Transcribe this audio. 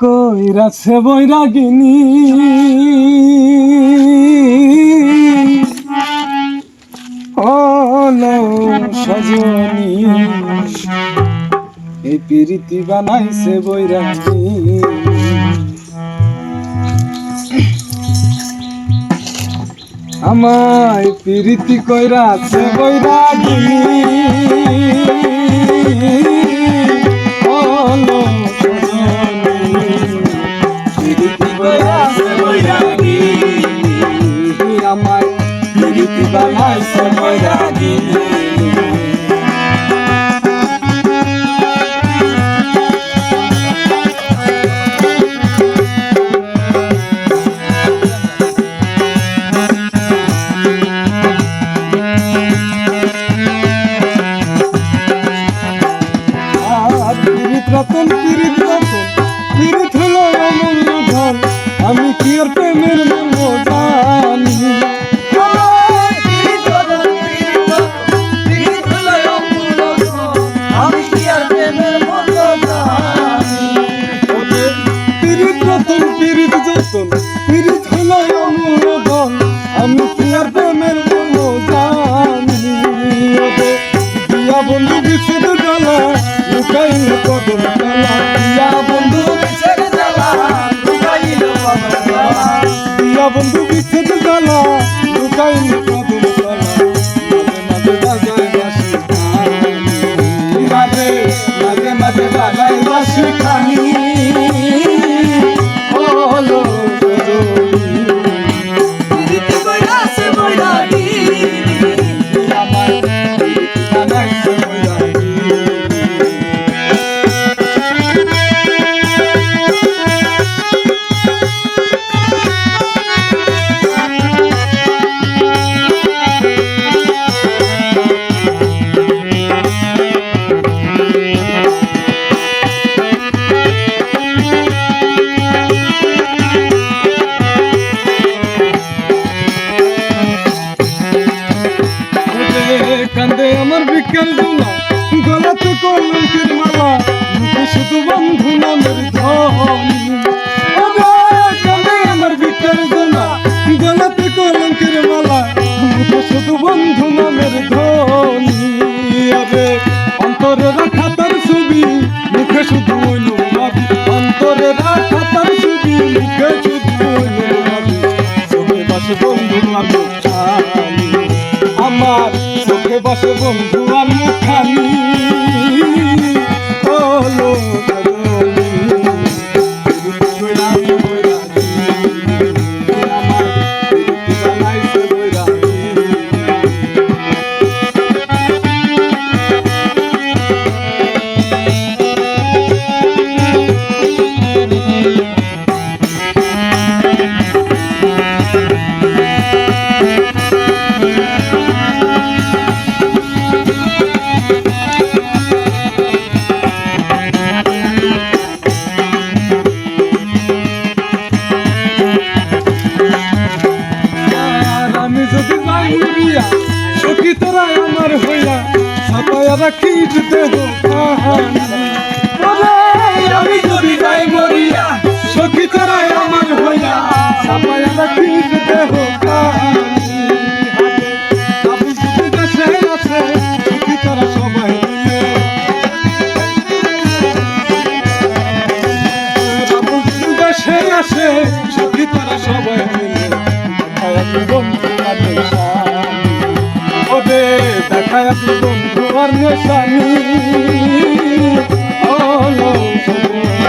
কইরাছে বৈরাগিনী। হলো সজনী এই প্রীতি বানাইছে বৈরাগিনী। আমায় প্রীতি কইরাছে বৈরাগিনী। বানাইছে রতন পীড়িত রতন পীড়িত আমার দোলা গলাতে কলঙ্কের মালা মুখে শুধু বন্ধু নামের ধ্বনি আমার বিকেল দোলা গলাতে কলঙ্কের মালা মুখে শুধু বন্ধু নামের ধ্বনি আরে অন্তরে রাখা তার ছবি মুখে শুধু অন্তরে রাখা তার ছবি মুখে শুধু চোখে বাসে বন্ধু নামের আমার চোখে বসে বন্ধু আমি ছাপায়া রাখি দেহ আমি যদি যাই মরিয়া, সখী তোরাই আমার হইয়া ছাপায়া রাখি দেহ আমি যদি দেশে আছে, সখী তারা সবাই মিলে বন্ধু আপনি বন্ধু আর নেশানি। হলো সজনী।